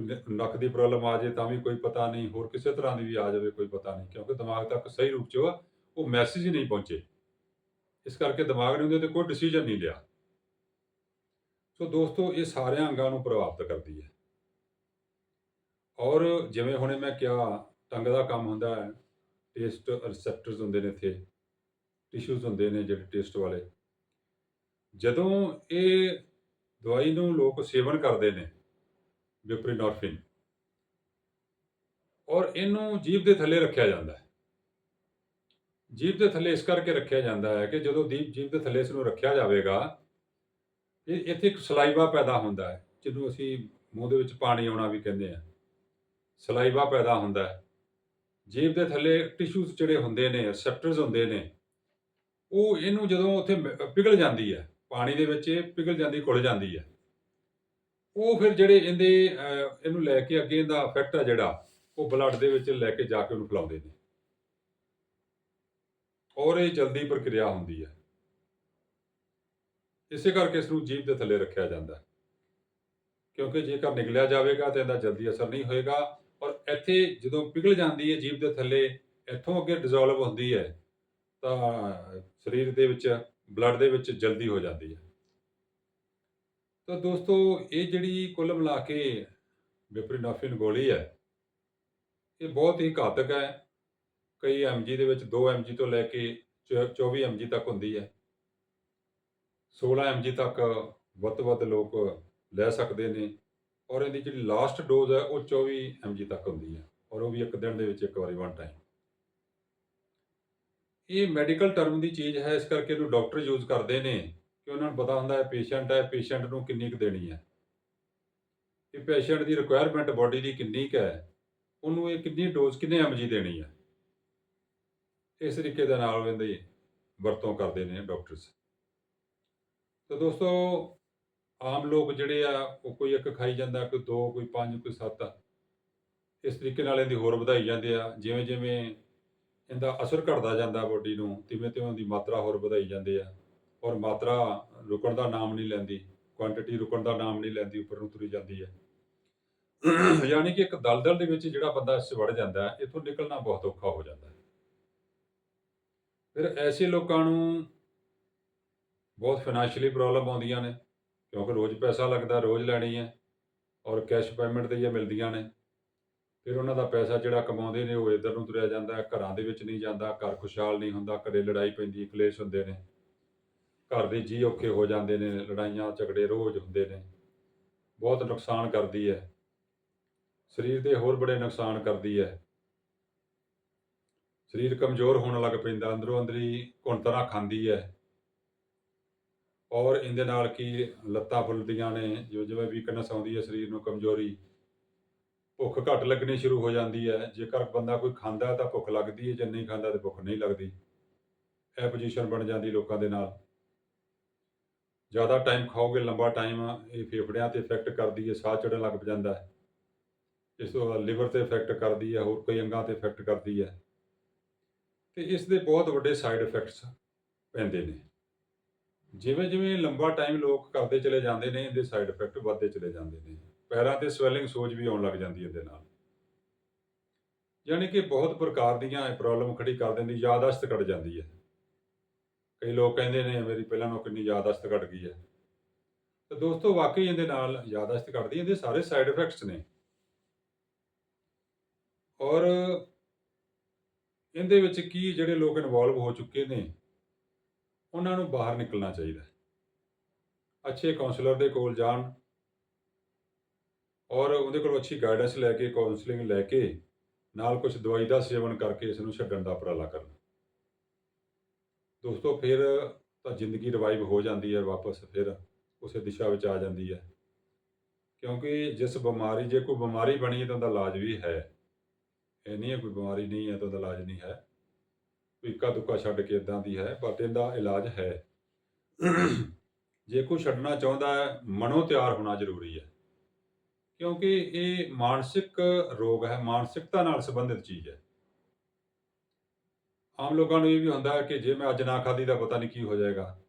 ਨ- ਨੱਕ ਦੀ ਪ੍ਰੋਬਲਮ ਆ ਜੇ ਤਾਂ ਵੀ ਕੋਈ ਪਤਾ ਨਹੀਂ, ਹੋਰ ਕਿਸੇ ਤਰ੍ਹਾਂ ਦੀ ਵੀ ਆ ਜਾਵੇ ਕੋਈ ਪਤਾ ਨਹੀਂ, ਕਿਉਂਕਿ ਦਿਮਾਗ ਤੱਕ ਸਹੀ ਰੂਪ 'ਚ ਉਹ ਮੈਸੇਜ ਹੀ ਨਹੀਂ ਪਹੁੰਚੇ। ਇਸ ਕਰਕੇ ਦਿਮਾਗ ਨੇ ਉਹਦੇ ਤੇ ਕੋਈ ਡਿਸੀਜਨ ਨਹੀਂ ਲਿਆ। ਸੋ ਦੋਸਤੋ, ਇਹ ਸਾਰਿਆਂ ਅੰਗਾਂ ਨੂੰ ਪ੍ਰਭਾਵਿਤ ਕਰਦੀ ਹੈ। ਔਰ ਜਿਵੇਂ ਹੁਣੇ ਮੈਂ ਕਿਹਾ ਟੰਗ ਦਾ ਕੰਮ ਹੁੰਦਾ ਹੈ ਟੇਸਟ ਰਿਸੈਪਟਰਸ ਹੁੰਦੇ ਨੇ ਇੱਥੇ ਟਿਸ਼ੂਜ਼ ਹੁੰਦੇ ਨੇ ਜਿਹੜੇ ਟੇਸਟ ਵਾਲੇ। ਜਦੋਂ ਇਹ ਦਵਾਈ ਨੂੰ ਲੋਕ ਸੇਵਨ ਕਰਦੇ ਨੇ ਵਿਪਰੀਨੋਰਫਿਨ ਔਰ ਇਹਨੂੰ ਜੀਭ ਦੇ ਥੱਲੇ ਰੱਖਿਆ ਜਾਂਦਾ ਹੈ। ਜੀਭ ਦੇ ਥੱਲੇ ਇਸ ਕਰਕੇ ਰੱਖਿਆ ਜਾਂਦਾ ਹੈ ਕਿ ਜਦੋਂ ਦੀਪ ਜੀਭ ਦੇ ਥੱਲੇ ਇਸ ਨੂੰ ਰੱਖਿਆ ਜਾਵੇਗਾ, ਇਹ ਇੱਥੇ ਇੱਕ ਸਲਾਈਵਾ ਪੈਦਾ ਹੁੰਦਾ ਹੈ, ਜਿਹਨੂੰ ਅਸੀਂ ਮੂੰਹ ਦੇ ਵਿੱਚ ਪਾਣੀ ਆਉਣਾ ਵੀ ਕਹਿੰਦੇ ਆ ਸਲਾਈਵਾ ਪੈਦਾ ਹੁੰਦਾ ਹੈ। ਜੀਭ ਦੇ ਥੱਲੇ ਟਿਸ਼ੂਜ਼ ਜਿਹੜੇ ਹੁੰਦੇ ਨੇ ਰਿਸੈਪਟਰਸ ਹੁੰਦੇ ਨੇ, ਉਹ ਇਹਨੂੰ ਜਦੋਂ ਉੱਥੇ ਮ- ਪਿਘਲ ਜਾਂਦੀ ਹੈ ਪਾਣੀ ਦੇ ਵਿੱਚ ਇਹ ਪਿਘਲ ਜਾਂਦੀ, ਘੁਲ ਜਾਂਦੀ ਹੈ। ਉਹ ਫਿਰ ਜਿਹੜੇ ਇਹਦੇ ਇਹਨੂੰ ਲੈ ਕੇ ਅੱਗੇ ਇਹਦਾ ਇਫੈਕਟ ਆ ਜਿਹੜਾ, ਉਹ ਬਲੱਡ ਦੇ ਵਿੱਚ ਲੈ ਕੇ ਜਾ ਕੇ ਉਹਨੂੰ ਫੈਲਾਉਂਦੇ ਨੇ। ਔਰ ਇਹ ਜਲਦੀ ਪ੍ਰਕਿਰਿਆ ਹੁੰਦੀ ਹੈ। ਇਸੇ ਕਰਕੇ ਇਸ ਨੂੰ ਜੀਭ ਦੇ ਥੱਲੇ ਰੱਖਿਆ ਜਾਂਦਾ ਕਿਉਂਕਿ ਜੇਕਰ ਨਿਗਲਿਆ ਜਾਵੇਗਾ ਤਾਂ ਇਹਦਾ ਜਲਦੀ ਅਸਰ ਨਹੀਂ ਹੋਏਗਾ। ਔਰ ਇੱਥੇ ਜਦੋਂ ਪਿਘਲ ਜਾਂਦੀ ਹੈ ਜੀਭ ਦੇ ਥੱਲੇ, ਇੱਥੋਂ ਅੱਗੇ ਡਿਸੋਲਵ ਹੁੰਦੀ ਹੈ, ਤਾਂ ਸਰੀਰ ਦੇ ਵਿੱਚ ਬਲੱਡ ਦੇ ਵਿੱਚ ਜਲਦੀ ਹੋ ਜਾਂਦੀ ਹੈ। ਤਾਂ ਦੋਸਤੋ, ਇਹ ਜਿਹੜੀ ਕੁੱਲ ਮਿਲਾ ਕੇ ਵਿਪਰੀਨਾਫਿਨ ਗੋਲੀ ਹੈ, ਇਹ ਬਹੁਤ ਹੀ ਘਾਤਕ ਹੈ। ਕਈ ਐਮਜੀ ਦੇ ਵਿੱਚ 2 ਐਮਜੀ ਤੋਂ ਲੈ ਕੇ ਚੌ- 24 ਐਮਜੀ ਤੱਕ ਹੁੰਦੀ ਹੈ। 16 ਐਮਜੀ ਤੱਕ ਵੱਧ ਤੋਂ ਵੱਧ ਲੋਕ ਲੈ ਸਕਦੇ ਨੇ ਔਰ ਇਹਦੀ ਜਿਹੜੀ ਲਾਸਟ ਡੋਜ਼ ਹੈ, ਉਹ 24 ਐਮਜੀ ਤੱਕ ਹੁੰਦੀ ਹੈ। ਔਰ ਉਹ ਵੀ ਇੱਕ ਦਿਨ ਦੇ ਵਿੱਚ, ਇੱਕ ਵਾਰੀ ਵਨ ਟਾਈਮ ਇਹ ਮੈਡੀਕਲ ਟਰਮ ਦੀ ਚੀਜ਼ ਹੈ, ਇਸ ਕਰਕੇ ਇਹਨੂੰ ਡਾਕਟਰ ਯੂਜ਼ ਕਰਦੇ ਨੇ ਕਿ ਉਹਨਾਂ ਨੂੰ ਪਤਾ ਹੁੰਦਾ ਹੈ ਪੇਸ਼ੈਂਟ ਹੈ ਪੇਸ਼ੈਂਟ ਨੂੰ ਕਿੰਨੀ ਕੁ ਦੇਣੀ ਹੈ। ਕਿ ਪੇਸ਼ੈਂਟ ਦੀ ਰਿਕੁਆਇਰਮੈਂਟ ਬਾਡੀ ਦੀ ਕਿੰਨੀ ਕੁ ਹੈ, ਉਹਨੂੰ ਇਹ ਕਿੰਨੀ ਡੋਜ਼ ਕਿੰਨੇ ਐਮਜੀ ਦੇਣੀ ਹੈ। ਇਸ ਤਰੀਕੇ ਦੇ ਨਾਲ ਇਹਦੀ ਵਰਤੋਂ ਕਰਦੇ ਨੇ ਡਾਕਟਰਸ ਤਾਂ ਦੋਸਤੋ, ਆਮ ਲੋਕ ਜਿਹੜੇ ਆ, ਉਹ ਕੋਈ ਇੱਕ ਖਾਈ ਜਾਂਦਾ, ਕੋਈ ਦੋ, ਕੋਈ ਪੰਜ, ਕੋਈ ਸੱਤ, ਇਸ ਤਰੀਕੇ ਨਾਲ ਇਹਦੀ ਹੋਰ ਵਧਾਈ ਜਾਂਦੇ ਆ। ਜਿਵੇਂ ਜਿਵੇਂ ਇਹਦਾ ਅਸਰ ਘਟਦਾ ਜਾਂਦਾ ਬੋਡੀ ਨੂੰ ਤਿਵੇਂ ਤਿਵੇਂ ਦੀ ਮਾਤਰਾ ਹੋਰ ਵਧਾਈ ਜਾਂਦੇ ਆ ਔਰ ਮਾਤਰਾ ਰੁਕਣ ਦਾ ਨਾਮ ਨਹੀਂ ਲੈਂਦੀ ਕੁਆਂਟੀਟੀ ਰੁਕਣ ਦਾ ਨਾਮ ਨਹੀਂ ਲੈਂਦੀ, ਉੱਪਰ ਨੂੰ ਤੁਰੀ ਜਾਂਦੀ ਹੈ ਯਾਨੀ ਕਿ ਇੱਕ ਦਲਦਲ ਦੇ ਵਿੱਚ ਜਿਹੜਾ ਬੰਦਾ ਇਸ ਵੜ ਜਾਂਦਾ ਹੈ ਇਥੋਂ ਨਿਕਲਣਾ ਬਹੁਤ ਔਖਾ ਹੋ ਜਾਂਦਾ। ਹੈ ਫਿਰ ਐਸੇ ਲੋਕਾਂ ਨੂੰ ਬਹੁਤ ਫਾਈਨੈਂਸ਼ੀਅਲੀ ਪ੍ਰੋਬਲਮ ਆਉਂਦੀਆਂ ਨੇ, ਕਿਉਂਕਿ ਰੋਜ਼ ਪੈਸਾ ਲੱਗਦਾ, ਰੋਜ਼ ਲੈਣੀ ਹੈ ਔਰ ਕੈਸ਼ ਪੇਮੈਂਟ ਤੇ ਇਹ ਮਿਲਦੀਆਂ ਨੇ। ਫਿਰ ਉਹਨਾਂ ਦਾ ਪੈਸਾ ਜਿਹੜਾ ਕਮਾਉਂਦੇ ਨੇ ਉਹ ਇੱਧਰ ਨੂੰ ਤੁਰਿਆ ਜਾਂਦਾ ਹੈ ਘਰਾਂ ਦੇ ਵਿੱਚ ਨਹੀਂ ਜਾਂਦਾ, ਘਰ ਖੁਸ਼ਹਾਲ ਨਹੀਂ ਹੁੰਦਾ ਘਰੇ ਲੜਾਈ ਪੈਂਦੀ, ਕਲੇਸ਼ ਹੁੰਦੇ ਨੇ। ਘਰ ਦੇ ਜੀ ਔਖੇ ਹੋ ਜਾਂਦੇ ਨੇ, ਲੜਾਈਆਂ, ਝਗੜੇ ਰੋਜ਼ ਹੁੰਦੇ ਨੇ। ਬਹੁਤ ਨੁਕਸਾਨ ਕਰਦੀ ਹੈ। ਸਰੀਰ ਦੇ ਹੋਰ ਬੜੇ ਨੁਕਸਾਨ ਕਰਦੀ ਹੈ। ਸਰੀਰ ਕਮਜ਼ੋਰ ਹੋਣ ਲੱਗ ਪੈਂਦਾ, ਅੰਦਰੋਂ ਅੰਦਰੀ ਘੁੰਟਣਾ ਖਾਂਦੀ ਹੈ। ਔਰ ਇਹਦੇ ਨਾਲ ਕੀ ਲੱਤਾਂ ਫੁੱਲਦੀਆਂ ਨੇ, ਜੋ ਜਿਵੇਂ ਵੀਕਨੈਸ ਆਉਂਦੀ ਹੈ ਸਰੀਰ ਨੂੰ ਕਮਜ਼ੋਰੀ ਭੁੱਖ ਘੱਟ ਲੱਗਣੀ ਸ਼ੁਰੂ ਹੋ ਜਾਂਦੀ ਹੈ। ਜੇਕਰ ਬੰਦਾ ਕੋਈ ਖਾਂਦਾ ਤਾਂ ਭੁੱਖ ਲੱਗਦੀ ਹੈ, ਜੇ ਨਹੀਂ ਖਾਂਦਾ ਤਾਂ ਭੁੱਖ ਨਹੀਂ ਲੱਗਦੀ। ਇਹ ਪੋਜੀਸ਼ਨ ਬਣ ਜਾਂਦੀ ਲੋਕਾਂ ਦੇ ਨਾਲ। ਜ਼ਿਆਦਾ ਟਾਈਮ ਖਾਓਗੇ, ਲੰਬਾ ਟਾਈਮ ਇਹ ਫੇਫੜਿਆਂ ਤੇ ਇਫੈਕਟ ਕਰਦੀ ਹੈ, ਸਾਹ ਚੜਨ ਲੱਗ ਜਾਂਦਾ ਹੈ। ਇਸ ਤੋਂ ਬਾਅਦ ਲਿਵਰ ਤੇ ਇਫੈਕਟ ਕਰਦੀ ਹੈ, ਹੋਰ ਕਈ ਅੰਗਾਂ ਤੇ ਇਫੈਕਟ ਕਰਦੀ ਹੈ। ਤੇ ਇਸ ਦੇ ਬਹੁਤ ਵੱਡੇ ਸਾਈਡ ਇਫੈਕਟਸ ਪੈਂਦੇ ਨੇ। ਜਿਵੇਂ ਜਿਵੇਂ ਲੰਬਾ ਟਾਈਮ ਲੋਕ ਕਰਦੇ ਚਲੇ ਜਾਂਦੇ ਨੇ, ਇਹਦੇ ਸਾਈਡ ਇਫੈਕਟ ਵੱਧਦੇ ਚਲੇ ਜਾਂਦੇ ਨੇ। ਪੈਰਾਂ ਤੇ ਸਵੈਲਿੰਗ ਸੋਜ ਵੀ ਆਉਣ ਲੱਗ ਜਾਂਦੀ ਹੈ ਇਹਦੇ ਨਾਲ। ਯਾਨੀ ਕਿ ਬਹੁਤ ਪ੍ਰਕਾਰ ਦੀਆਂ ਪ੍ਰੋਬਲਮ ਖੜੀ ਕਰ ਦਿੰਦੀ ਯਾਦਾਸ਼ਤ ਘਟ ਜਾਂਦੀ ਹੈ। ਕਈ ਲੋਕ ਕਹਿੰਦੇ ਨੇ, ਮੇਰੀ ਪਹਿਲਾਂ ਨਾਲੋਂ ਕਿੰਨੀ ਯਾਦਾਸ਼ਤ ਘਟ ਗਈ ਹੈ। ਤੇ ਦੋਸਤੋ, ਵਾਕਈ ਇਹਦੇ ਨਾਲ ਯਾਦਾਸ਼ਤ ਘਟਦੀ ਇਹਦੇ ਸਾਰੇ ਸਾਈਡ ਇਫੈਕਟਸ ਨੇ। ਔਰ ਇਹਦੇ ਵਿੱਚ ਕੀ ਜਿਹੜੇ ਲੋਕ ਇਨਵੋਲਵ ਹੋ ਚੁੱਕੇ ਨੇ, ਉਹਨਾਂ ਨੂੰ ਬਾਹਰ ਨਿਕਲਣਾ ਚਾਹੀਦਾ ਅੱਛੇ ਕਾਉਂਸਲਰ ਦੇ ਕੋਲ ਜਾਣ ਔਰ ਉਹਦੇ ਕੋਲ ਅੱਛੀ ਗਾਈਡੈਂਸ ਲੈ ਕੇ ਕਾਉਂਸਲਿੰਗ ਲੈ ਕੇ, ਨਾਲ ਕੁਝ ਦਵਾਈ ਦਾ ਸੇਵਨ ਕਰਕੇ ਇਸ ਨੂੰ ਛੱਡਣ ਦਾ ਉਪਰਾਲਾ ਕਰਨ। ਦੋਸਤੋ, ਫਿਰ ਤਾਂ ਜ਼ਿੰਦਗੀ ਰਿਵਾਈਵ ਹੋ ਜਾਂਦੀ ਹੈ, ਵਾਪਸ ਫਿਰ ਉਸੇ ਦਿਸ਼ਾ ਵਿੱਚ ਆ ਜਾਂਦੀ ਹੈ। ਕਿਉਂਕਿ ਜਿਸ ਬਿਮਾਰੀ, ਜੇ ਕੋਈ ਬਿਮਾਰੀ ਬਣੀ ਹੈ ਤਾਂ ਉਹਦਾ ਇਲਾਜ ਵੀ ਹੈ। ਇਹ ਨਹੀਂ ਹੈ ਕੋਈ ਬਿਮਾਰੀ ਨਹੀਂ ਹੈ ਤਾਂ ਉਹਦਾ ਇਲਾਜ ਨਹੀਂ ਹੈ। ਕੋਈ ਇੱਕਾ ਦੁੱਕਾ ਛੱਡ ਕੇ ਇਦਾਂ ਦੀ ਹੈ, ਪਰ ਇਹਦਾ ਇਲਾਜ ਹੈ। ਜੇ ਕੋਈ ਛੱਡਣਾ ਚਾਹੁੰਦਾ ਹੈ, ਮਨੋਂ ਤਿਆਰ ਹੋਣਾ ਜ਼ਰੂਰੀ ਹੈ। ਕਿਉਂਕਿ ਇਹ ਮਾਨਸਿਕ ਰੋਗ ਹੈ, ਮਾਨਸਿਕਤਾ ਨਾਲ ਸੰਬੰਧਿਤ ਚੀਜ਼ ਹੈ। ਆਮ ਲੋਕਾਂ ਨੂੰ ਇਹ ਵੀ ਹੁੰਦਾ ਹੈ ਕਿ ਜੇ ਮੈਂ ਅੱਜ ਨਾ ਖਾਧੀ ਤਾਂ ਪਤਾ ਨਹੀਂ ਕੀ ਹੋ ਜਾਏਗਾ।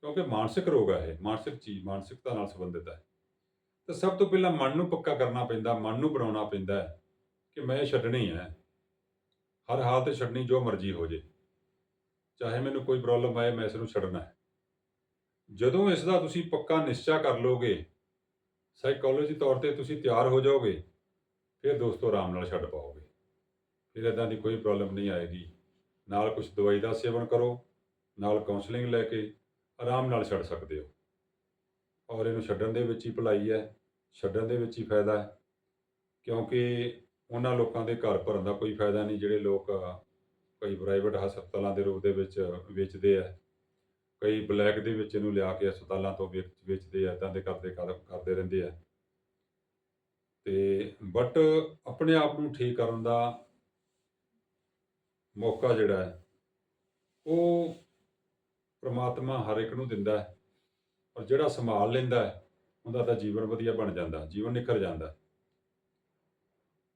ਕਿਉਂਕਿ ਮਾਨਸਿਕ ਰੋਗ ਹੈ ਇਹ, ਮਾਨਸਿਕ ਚੀਜ਼, ਮਾਨਸਿਕਤਾ ਨਾਲ ਸੰਬੰਧਿਤ ਹੈ। ਤਾਂ ਸਭ ਤੋਂ ਪਹਿਲਾਂ ਮਨ ਨੂੰ ਪੱਕਾ ਕਰਨਾ ਪੈਂਦਾ, ਮਨ ਨੂੰ ਬਣਾਉਣਾ ਪੈਂਦਾ ਹੈ ਕਿ ਮੈਂ ਇਹ ਛੱਡਣੀ ਹੈ। ਹਰ ਹਾਲਤ ਛੱਡਣੀ ਜੋ ਮਰਜ਼ੀ ਹੋ ਜੇ। ਚਾਹੇ ਮੈਨੂੰ ਕੋਈ ਪ੍ਰੋਬਲਮ ਆਏ, ਮੈਂ ਇਸ ਨੂੰ ਛੱਡਣਾ ਹੈ। ਜਦੋਂ ਇਸ ਦਾ ਤੁਸੀਂ ਪੱਕਾ ਨਿਸ਼ਚਾ ਕਰ ਲੋਗੇ ਸਾਈਕੋਲੋਜੀ ਤੌਰ ਤੇ ਤੁਸੀਂ ਤਿਆਰ ਹੋ ਜਾਓਗੇ, ਫਿਰ ਦੋਸਤੋ ਆਰਾਮ ਨਾਲ ਛੱਡ ਪਾਓਗੇ। ਫਿਰ ਇਦਾਂ ਦੀ ਕੋਈ ਪ੍ਰੋਬਲਮ ਨਹੀਂ ਆਏਗੀ। ਨਾਲ ਕੁਝ ਦਵਾਈ ਦਾ ਸੇਵਨ ਕਰੋ, ਨਾਲ ਕਾਉਂਸਲਿੰਗ ਲੈ ਕੇ ਆਰਾਮ ਨਾਲ ਛੱਡ ਸਕਦੇ ਹੋ। ਔਰ ਇਹਨੂੰ ਛੱਡਣ ਦੇ ਵਿੱਚ ਹੀ ਭਲਾਈ ਹੈ, ਛੱਡਣ ਦੇ ਵਿੱਚ ਹੀ ਫਾਇਦਾ ਹੈ। ਕਿਉਂਕਿ ਉਹਨਾਂ ਲੋਕਾਂ ਦੇ ਘਰ ਭਰਨ ਦਾ ਕੋਈ ਫਾਇਦਾ ਨਹੀਂ, ਜਿਹੜੇ ਲੋਕ ਕਈ ਪ੍ਰਾਈਵੇਟ ਹਸਪਤਾਲਾਂ ਦੇ ਰੂਪ ਦੇ ਵਿੱਚ ਵੇਚਦੇ ਆ। ਕਈ ਬਲੈਕ ਦੇ ਵਿੱਚ ਇਹਨੂੰ ਲਿਆ ਕੇ ਹਸਪਤਾਲਾਂ ਤੋਂ ਵੇਚ, ਵੇਚਦੇ ਆ ਇਦਾਂ ਦੇ ਕਰਦੇ ਕਰ- ਕਰਦੇ ਰਹਿੰਦੇ ਆ। ਤੇ ਬਟ ਆਪਣੇ ਆਪ ਨੂੰ ਠੀਕ ਕਰਨ ਦਾ ਮੌਕਾ ਜਿਹੜਾ ਹੈ, ਉਹ ਪ੍ਰਮਾਤਮਾ ਹਰ ਇੱਕ ਨੂੰ ਦਿੰਦਾ ਹੈ। ਔਰ ਜਿਹੜਾ ਸੰਭਾਲ ਲੈਂਦਾ ਹੈ, ਉਹਦਾ ਤਾਂ ਜੀਵਨ ਵਧੀਆ ਬਣ ਜਾਂਦਾ, ਜੀਵਨ ਨਿਖਰ ਜਾਂਦਾ।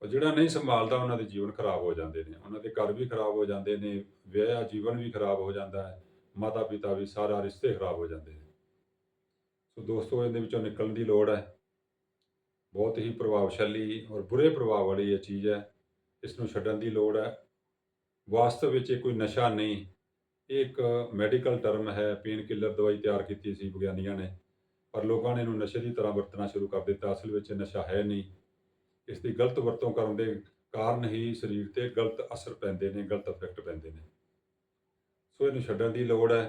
ਔਰ ਜਿਹੜਾ ਨਹੀਂ ਸੰਭਾਲਦਾ, ਉਹਨਾਂ ਦੇ ਜੀਵਨ ਖਰਾਬ ਹੋ ਜਾਂਦੇ ਨੇ। ਉਹਨਾਂ ਦੇ ਘਰ ਵੀ ਖਰਾਬ ਹੋ ਜਾਂਦੇ ਨੇ, ਵਿਆਹ, ਜੀਵਨ ਵੀ ਖਰਾਬ ਹੋ ਜਾਂਦਾ ਹੈ। ਮਾਤਾ ਪਿਤਾ ਵੀ ਸਾਰਾ ਰਿਸ਼ਤੇ ਖਰਾਬ ਹੋ ਜਾਂਦੇ ਨੇ। ਸੋ ਦੋਸਤੋ, ਇਹਦੇ ਵਿੱਚੋਂ ਨਿਕਲਣ ਦੀ ਲੋੜ ਹੈ। ਬਹੁਤ ਹੀ ਪ੍ਰਭਾਵਸ਼ਾਲੀ ਔਰ ਬੁਰੇ ਪ੍ਰਭਾਵ ਵਾਲੀ ਇਹ ਚੀਜ਼ ਹੈ। ਇਸ ਨੂੰ ਛੱਡਣ ਦੀ ਲੋੜ ਹੈ। ਵਾਸਤਵ ਵਿੱਚ ਇਹ ਕੋਈ ਨਸ਼ਾ ਨਹੀਂ। ਇਹ ਇੱਕ ਮੈਡੀਕਲ ਟਰਮ ਹੈ। ਪੇਨ ਕਿਲਰ ਦਵਾਈ ਤਿਆਰ ਕੀਤੀ ਸੀ ਵਿਗਿਆਨੀਆਂ ਨੇ। ਪਰ ਲੋਕਾਂ ਨੇ ਇਹਨੂੰ ਨਸ਼ੇ ਦੀ ਤਰ੍ਹਾਂ ਵਰਤਣਾ ਸ਼ੁਰੂ ਕਰ ਦਿੱਤਾ। ਅਸਲ ਵਿੱਚ ਇਹ ਨਸ਼ਾ ਹੈ ਨਹੀਂ। ਇਸ ਦੀ ਗਲਤ ਵਰਤੋਂ ਕਰਨ ਦੇ ਕਾਰਨ ਹੀ ਸਰੀਰ ਤੇ ਗਲਤ ਅਸਰ ਪੈਂਦੇ ਨੇ, ਗਲਤ ਇਫੈਕਟ ਪੈਂਦੇ ਨੇ। ਸੋ ਇਹਨੂੰ ਛੱਡਣ ਦੀ ਲੋੜ ਹੈ।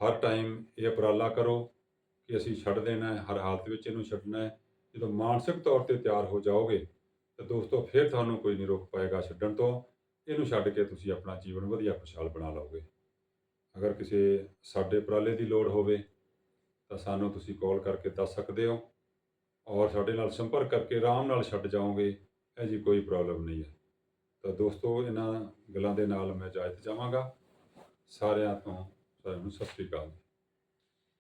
ਹਰ ਟਾਈਮ ਇਹ ਉਪਰਾਲਾ ਕਰੋ ਕਿ ਅਸੀਂ ਛੱਡ ਦੇਣਾ ਹੈ, ਹਰ ਹਾਲਤ ਵਿੱਚ ਇਹਨੂੰ ਛੱਡਣਾ ਹੈ। ਜਦੋਂ ਮਾਨਸਿਕ ਤੌਰ ਤੇ ਤਿਆਰ ਹੋ ਜਾਓਗੇ, ਤਾਂ ਦੋਸਤੋ ਫਿਰ ਤੁਹਾਨੂੰ ਕੋਈ ਨਹੀਂ ਰੋਕ ਪਾਏਗਾ ਛੱਡਣ ਤੋਂ। ਇਹਨੂੰ ਛੱਡ ਕੇ ਤੁਸੀਂ ਆਪਣਾ ਜੀਵਨ ਵਧੀਆ ਖੁਸ਼ਹਾਲ ਬਣਾ ਲਓਗੇ। ਅਗਰ ਕਿਸੇ ਸਾਡੇ ਉਪਰਾਲੇ ਦੀ ਲੋੜ ਹੋਵੇ, ਤਾਂ ਸਾਨੂੰ ਤੁਸੀਂ ਕਾਲ ਕਰਕੇ ਦੱਸ ਸਕਦੇ ਹੋ ਔਰ ਸਾਡੇ ਨਾਲ ਸੰਪਰਕ ਕਰਕੇ ਆਰਾਮ ਨਾਲ ਛੱਡ ਜਾਓਗੇ, ਇਹ ਜੀ ਕੋਈ ਪ੍ਰੋਬਲਮ ਨਹੀਂ ਹੈ। ਤਾਂ ਦੋਸਤੋ, ਇਹਨਾਂ ਗੱਲਾਂ ਦੇ ਨਾਲ ਮੈਂ ਇਜਾਜ਼ਤ ਚਾਹਾਂਗਾ ਸਾਰਿਆਂ ਤੋਂ ਸਾਰਿਆਂ ਨੂੰ ਸਤਿ ਸ਼੍ਰੀ ਅਕਾਲ।